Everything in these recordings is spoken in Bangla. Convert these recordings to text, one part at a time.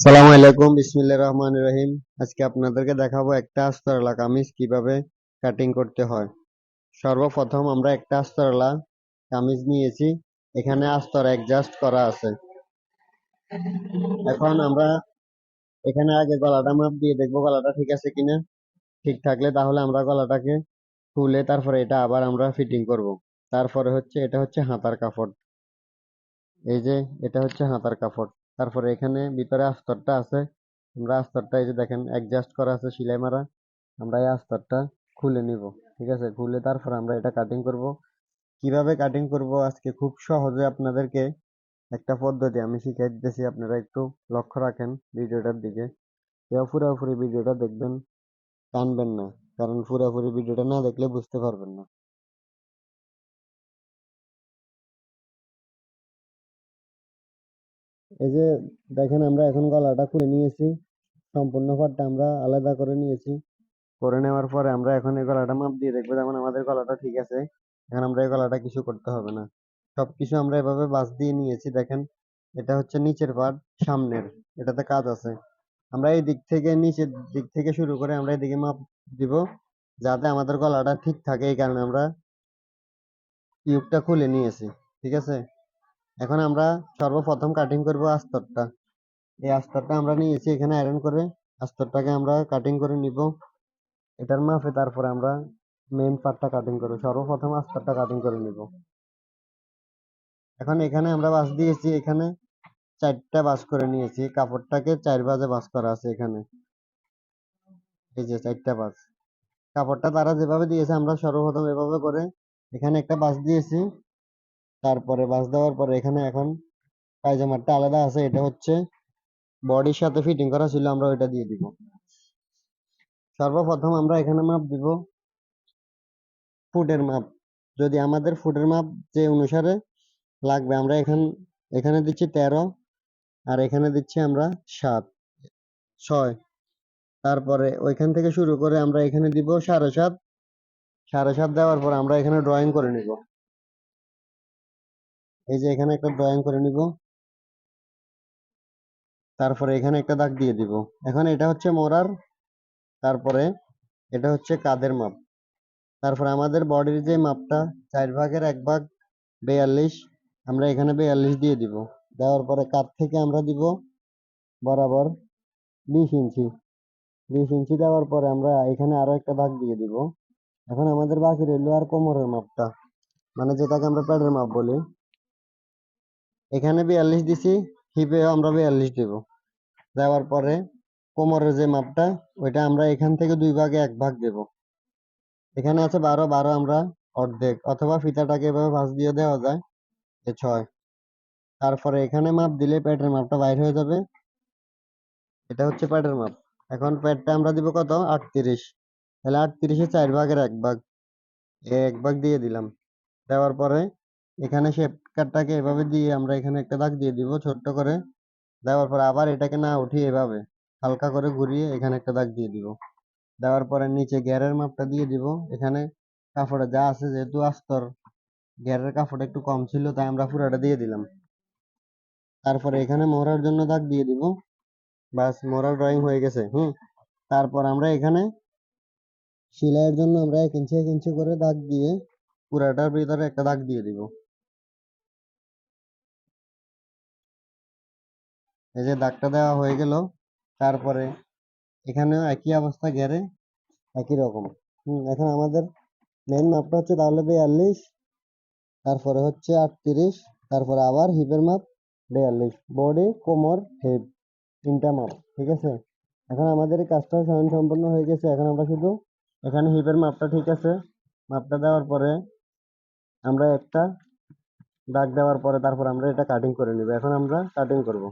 সালাম আলাইকুম বিসমিল্লাহ রহমান রহিম। আজকে আপনাদেরকে দেখাবো একটা আস্তরলা কামিজ কীভাবে কাটিং করতে হয়। সর্বপ্রথম আমরা একটা আস্তরলা কামিজ নিয়েছি, এখানে আস্তর অ্যাডজাস্ট করা আছে। এখন আমরা এখানে আগে গলাটা মাপ দিয়ে দেখব গলাটা ঠিক আছে কিনা। ঠিক থাকলে তাহলে আমরা গলাটাকে খুলে তারপরে এটা আবার আমরা ফিটিং করব। তারপরে হচ্ছে, এটা হচ্ছে হাতার কাপড়। এই যে, এটা হচ্ছে হাতার কাপড়। তারপরে এখানে ভিতরে আস্তরটা আছে। আমরা আস্তরটা এই যে দেখেন অ্যাডজাস্ট করা আছে সেলাই মারা। আমরা এই আস্তরটা খুলে নিব, ঠিক আছে? খুলে তারপর আমরা এটা কাটিং করব। কীভাবে কাটিং করব? আজকে খুব সহজে আপনাদেরকে একটা পদ্ধতি আমি শিখিয়ে দিতেছি, আপনারা একটু লক্ষ্য রাখেন ভিডিওটার দিকে। কেউ পুরোপুরি ভিডিওটা দেখবেন, টানবেন না, কারণ পুরোপুরি ভিডিওটা না দেখলে বুঝতে পারবেন না। এই যে দেখেন আমরা এখন গলাটা খুলে নিয়েছি, সম্পূর্ণ পাটটা আমরা আলাদা করে নিয়েছি। করে নেওয়ার পরে আমরা এখন এই গলাটা মাপ দিয়ে দেখব যেমন আমাদের গলাটা ঠিক আছে, এখন আমরা এই গলাটা কিছু করতে হবে না। সবকিছু আমরা এভাবে বাস দিয়ে নিয়েছি, দেখেন। এটা হচ্ছে নিচের পার্ট সামনের, এটাতে কাজ আছে। আমরা এই দিক থেকে নিচের দিক থেকে শুরু করে আমরা এদিকে মাপ দিব, যাতে আমাদের গলাটা ঠিক থাকে, এই কারণে আমরা টিউবটা খুলে নিয়েছি, ঠিক আছে? এখন আমরা সর্বপ্রথম কাটিং করব আস্তরটা। এই আস্তরটা আমরা নিয়েছি, এখানে আয়রন করে আস্তরটাকে আমরা কাটিং করে নিব। এটার মাপে তারপরে আমরা মেইন পার্টটা কাটিং করব, সর্বপ্রথম আস্তরটা কাটিং করে নিব। এখন এখানে আমরা বাস দিয়েছি, এখানে চারটা বাস করে নিয়েছি, কাপড়টাকে চার ভাঁজে বাস করা আছে এখানে। এই যে চারটা বাস কাপড়টা তারা যেভাবে দিয়েছে, আমরা সর্বপ্রথম এভাবে করে এখানে একটা বাস দিয়েছি। তারপরে বাস দেওয়ার পরে এখানে এখন পায়জামারটা আলাদা আছে, এটা হচ্ছে বডির সাথে ফিটিং করা ছিল, আমরা ওইটা দিয়ে দিব। সর্বপ্রথম আমরা এখানে মাপ দিব ফুটের মাপ। যদি আমাদের ফুটের মাপ যে অনুসারে লাগবে, আমরা এখান, এখানে দিচ্ছি তেরো, আর এখানে দিচ্ছি আমরা সাত, ছয়। তারপরে ওইখান থেকে শুরু করে আমরা এখানে দিব সাড়ে সাত। সাড়ে সাত দেওয়ার পর আমরা এখানে ড্রয়িং করে নিব। এই যে এখানে একটা ড্রয়িং করে নিব। তারপরে এখানে একটা দাগ দিয়ে দিব। এখন এটা হচ্ছে মোড়ার তারপরে এটা হচ্ছে কাদের মাপ। তারপরে আমাদের বডির যে মাপটা, চার ভাগের এক ভাগ বেয়াল্লিশ, আমরা এখানে বেয়াল্লিশ দিয়ে দিব। দেওয়ার পরে কাত থেকে আমরা দিব? বরাবর বিশ ইঞ্চি। বিশ ইঞ্চি দেওয়ার পরে আমরা এখানে আরও একটা দাগ দিয়ে দিব। এখন আমাদের বাকি রইল আর কোমরের মাপটা। মানে যেটাকে আমরা প্যাডের মাপ বলি। এখানে বিয়াল্লিশ দিছি, হিপেও আমরা বিয়াল্লিশ দিব। দেওয়ার পরে কোমরের যে মাপটা, ওইটা আমরা এখান থেকে দুই ভাগে এক ভাগ দেব। এখানে আছে বারো বারো আমরা অর্ধেক, অথবা ফিতাটাকে এভাবে ভাঁজ দিয়ে দেওয়া যায় যে ছয়। তারপরে এখানে মাপ দিলে প্যাডের মাপটা বাইর হয়ে যাবে। এটা হচ্ছে প্যাডের মাপ। এখন প্যাডটা আমরা দিব কত? আটত্রিশ। তাহলে আটত্রিশে চার ভাগের এক ভাগ। এক ভাগ দিয়ে দিলাম। দেওয়ার পরে এখানে শেপ কাটটাকে এভাবে দিয়ে আমরা এখানে একটা দাগ দিয়ে দিব ছোট্ট করে। দেওয়ার পরে আবার এটাকে না উঠিয়ে এভাবে হালকা করে ঘুরিয়ে এখানে একটা দাগ দিয়ে দিব। দেওয়ার পরে নিচে গ্যারের মাপটা দিয়ে দিব। এখানে কাপড়ে যা আছে যেহেতু আস্তর গ্যারের কাপড় একটু কম ছিল তাই আমরা পুরোটা দিয়ে দিলাম। তারপরে এখানে মোড়ার জন্য দাগ দিয়ে দিব। বাস মোড়ার ড্রয়িং হয়ে গেছে, হুম? তারপর আমরা এখানে সেলাইয়ের জন্য আমরা এক ইঞ্চি এক ইঞ্চি করে দাগ দিয়ে পুরাটার ভিতরে একটা দাগ দিয়ে দিব। এই যে দাগটা দেওয়া হয়ে গেল, তারপরে এখানেও একই অবস্থা ঘেরে, একই রকম। হুম, এখন আমাদের মেন মাপটা হচ্ছে তাহলে বিয়াল্লিশ, তারপরে হচ্ছে আটত্রিশ, তারপরে আবার হিপের মাপ বিয়াল্লিশ। বডি কোমর হিপ তিনটা মাপ ঠিক আছে? এখন আমাদের কাজটা স্বয়ং সম্পূর্ণ হয়ে গেছে। এখন আমরা শুধু এখানে হিপের মাপটা ঠিক আছে। মাপটা দেওয়ার পরে আমরা একটা দাগ দেওয়ার পরে তারপর আমরা এটা কাটিং করে নিব। এখন আমরা কাটিং করব।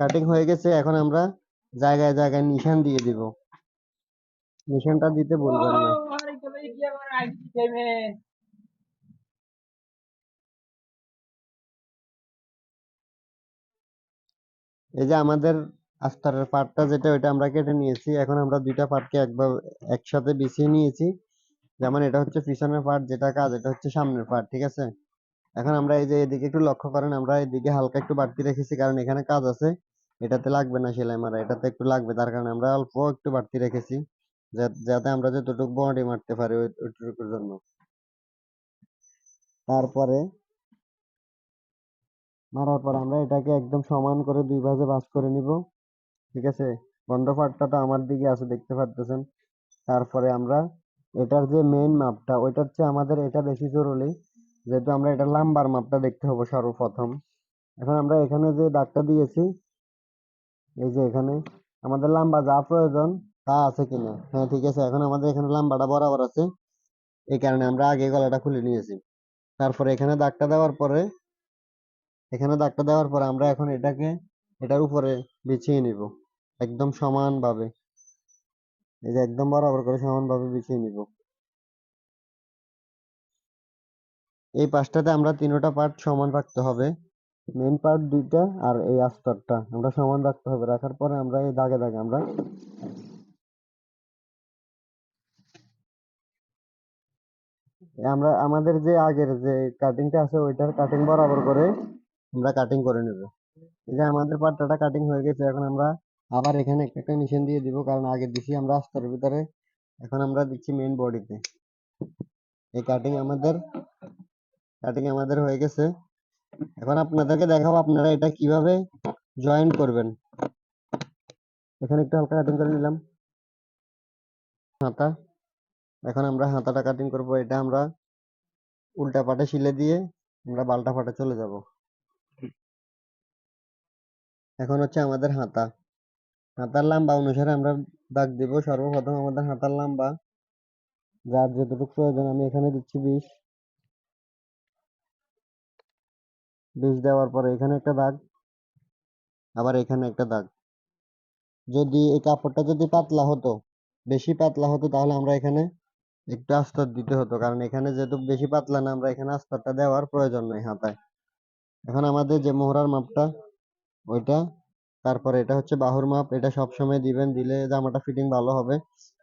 কাটিং হয়ে গেছে এখন আমরা জায়গায় জায়গায় নিশান দিয়ে দিব। নিশানটা দিতে না। এই যে আমাদের আস্তরের পার্টটা যেটা ওইটা আমরা কেটে নিয়েছি। এখন আমরা দুইটা পার্টকে একভাবে একসাথে বিছিয়ে নিয়েছি। যেমন এটা হচ্ছে পিছনের পার্ট যেটা কাজ এটা হচ্ছে সামনের পার্ট ঠিক আছে? এখন আমরা এই যে এদিকে একটু লক্ষ্য করেন, আমরা এদিকে হালকা একটু বাড়তি রেখেছি, কারণ এখানে কাজ আছে। এটাতে লাগবে না সেলাই মারা, এটাতে একটু লাগবে, তার কারণে আমরা অল্প একটু বাড়তি রেখেছি যাতে আমরা যতটুকু বডি মারতে পারি ওইটুকুর জন্য। তারপরে মারার পর আমরা এটাকে একদম সমান করে দুই ভাঁজে ভাঁজ করে নিব, ঠিক আছে? বন্ধ পার্টটা তো আমার দিকে আছে, দেখতে পারতেছেন। তারপরে আমরা এটার যে মেইন মাপটা, ওইটার চেয়ে আমাদের এটা বেশি জরুরি যেহেতু আমরা এটা লাম্বার মাপটা দেখতে হবে সর্বপ্রথম। এখন আমরা এখানে যে দাগটা দিয়েছি, এই যে এখানে, আমাদের লম্বা যা প্রয়োজন তা আছে কিনা? হ্যাঁ ঠিক আছে, এখন আমাদের এখানে লম্বাটা বরাবর আছে। এই কারণে আমরা আগে গলাটা খুলে নিয়েছি। তারপরে এখানে দাগটা দেওয়ার পরে, এখানে দাগটা দেওয়ার পরে আমরা এখন এটাকে, এটার উপরে বিছিয়ে নিব, একদম সমানভাবে। এই যে একদম বরাবর করে সমানভাবে বিছিয়ে নিব। এই পাশটাতে আমরা তিনোটা পার্ট সমান রাখতে হবে। মেইন পার্ট দুইটা আর এই আস্তরটা আমরা সমান রাখতে হবে। রাখার পরে আমরা এই দাগে দাগে আমরা আমরা আমাদের যে আগের যে কাটিংটা আছে ওইটার কাটিং বরাবর করে আমরা কাটিং করে নেব। এই যে আমাদের পাট্টাটা কাটিং হয়ে গেছে, এখন আমরা আবার এখানে একটা একটা নিশান দিয়ে দিব, কারণ আগে দিছি আমরা আস্তরের ভিতরে, এখন আমরা দিচ্ছি মেইন বডিতে এই কাটিং আমাদের কাটিং আমাদের হয়ে গেছে। এখন আপনাদেরকে দেখাবো আপনারা এটা কীভাবে জয়েন করবেন। এখানে একটু হালকা কাটিং করে নিলাম। হাতা। এখন আমরা হাতাটা কাটিং করব। এটা আমরা উল্টা পাটে শিলে দিয়ে আমরা বালটা পাটে চলে যাব। এখন হচ্ছে আমাদের হাতা। হাতার লাম্বা অনুসারে আমরা দাগ দিব। সর্বপ্রথম আমাদের হাতার লম্বা, যার যতটুকু প্রয়োজন, আমি এখানে দিচ্ছি বিশ। বিশ দেওয়ার পরে এখানে একটা দাগ, আবার এখানে একটা দাগ। যদি এই কাপড়টা যদি পাতলা হতো, বেশি পাতলা হতো, তাহলে আমরা এখানে একটু আস্তর দিতে হতো। কারণ এখানে যেহেতু বেশি পাতলা না, আমরা এখানে আস্তরটা দেওয়ার প্রয়োজন নেই হাতায়। এখন আমাদের যে মোহরার মাপটা, ওইটা, তারপরে এটা হচ্ছে বাহুর মাপ, এটা সবসময় দিবেন, দিলে জামাটা ফিটিং ভালো হবে।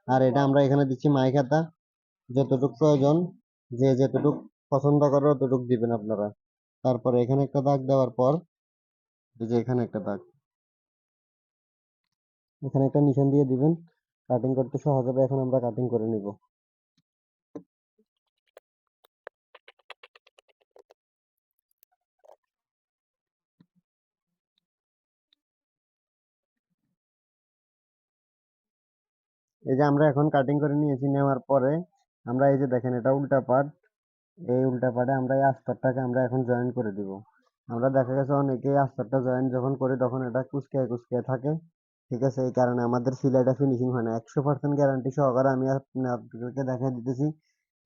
আর এটা আমরা এখানে দিচ্ছি মাইক হাতা যতটুক প্রয়োজন, যে যেতটুক পছন্দ করে ততটুক দিবেন আপনারা। তারপরে এখানে একটা দাগ দেওয়ার পর, এই যে এখানে একটা দাগ, এখানে একটা নিশান দিয়ে দিবেন। কাটিং করতে সহজ হবে, এখন আমরা কাটিং করে নিব। এই যে আমরা এখন কাটিং করে নিয়েছি, নেওয়ার পরে আমরা এই যে দেখেন, এটা উল্টা পার্ট এই উল্টা পার্টে আমরা এই আস্তরটাকে আমরা এখন জয়েন করে দিব। আমরা দেখা গেছে অনেকে আস্তরটা জয়েন যখন করি তখন এটা কুচকে কুচকে থাকে, ঠিক আছে? এই কারণে আমাদের সেলাইটা ফিনিশিং হয় না। একশো পার্সেন্ট গ্যারান্টি সহকারে আমি আপনাদেরকে দেখা দিতেছি।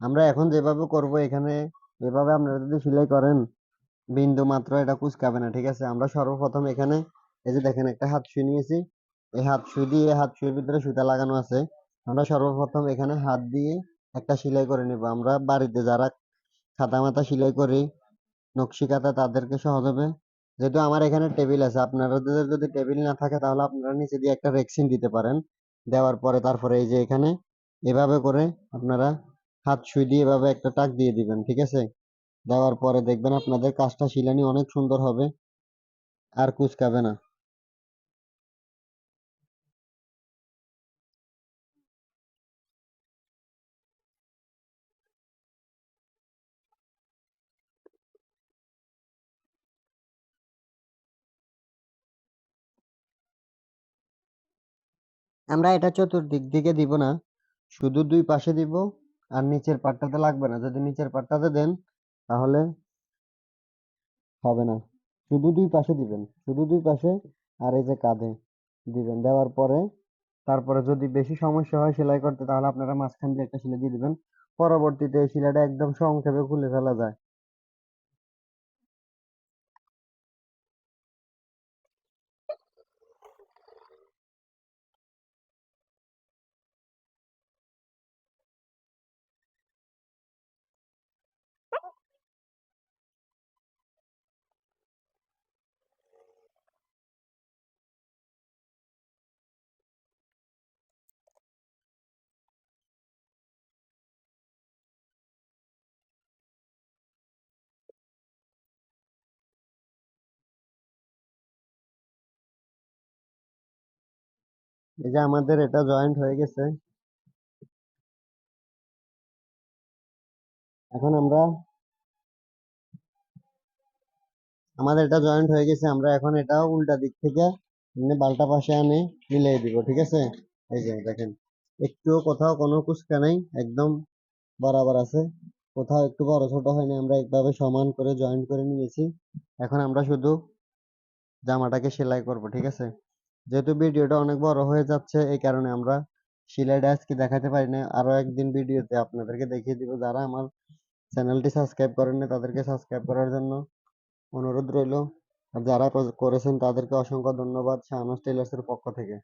আমরা এখন যেভাবে করব এখানে, এভাবে আপনারা যদি সেলাই করেন, বিন্দু মাত্র এটা কুচকাবে না, ঠিক আছে? আমরা সর্বপ্রথম এখানে, এই যে দেখেন একটা হাত সুই নিয়েছি। এই হাত সুই দিয়ে হাত সুইয়ের ভিতরে সুতা লাগানো আছে। আমরা সর্বপ্রথম এখানে হাত দিয়ে একটা সেলাই করে নেব। আমরা বাড়িতে যারা খাতা মাথা সেলাই করি, নকশি কাঁথা তাদেরকে সহজ হবে যেহেতু আমার এখানে টেবিল আছে, আপনাদের যদি টেবিল না থাকে তাহলে আপনারা নিচে দিয়ে একটা রেক্সিন দিতে পারেন। দেওয়ার পরে তারপরে এই যে এখানে, এভাবে করে আপনারা হাত সুই দিয়ে এভাবে একটা টাক দিয়ে দিবেন, ঠিক আছে? দেওয়ার পরে দেখবেন আপনাদের কাজটা শিলানি অনেক সুন্দর হবে, আর কুচকাবে না। আমরা এটা চতুর্দিক দিকে দিব না। শুধু দুই পাশে দিব আর নিচের পাটটাতে লাগবে না। যদি নিচের পাটটাতে দেন তাহলে হবে না। শুধু দুই পাশে দিবেন, শুধু দুই পাশে আর এই যে কাঁধে দিবেন। দেওয়ার পরে, তারপরে যদি বেশি সমস্যা হয় সেলাই করতে, তাহলে আপনারা মাঝখান দিয়ে একটা সেলাই দিয়ে দিবেন। পরবর্তীতে এই সেলাইটা একদম সংক্ষেপে খুলে ফেলা যায়। এই যে আমাদের এটা জয়েন্ট হয়ে গেছে। এখন আমরা, আমাদের এটা জয়েন্ট হয়ে গেছে, আমরা এখন এটা উল্টা দিক থেকে এনে বালটা পাশে আনে মিলিয়ে দিব, ঠিক আছে? এই যে দেখেন, একটুও কোথাও কোনো কুচকা নাই, একদম বরাবর আছে। কোথাও একটু বড় ছোট হয়নি, আমরা একভাবে সমান করে জয়েন্ট করে নিয়েছি। এখন আমরা শুধু জামাটাকে সেলাই করব, ঠিক আছে? যেহেতু ভিডিওটা অনেক বড় হয়ে যাচ্ছে, এই কারণে আমরা সিলেট আজকে দেখাতে পারি না। আরও একদিন ভিডিওতে আপনাদেরকে দেখিয়ে দিব। যারা আমার চ্যানেলটি সাবস্ক্রাইব করেন করেননি, তাদেরকে সাবস্ক্রাইব করার জন্য অনুরোধ রইল। আর যারা করেছেন, তাদেরকে অসংখ্য ধন্যবাদ। শাহনাজ টেলার্সের পক্ষ থেকে।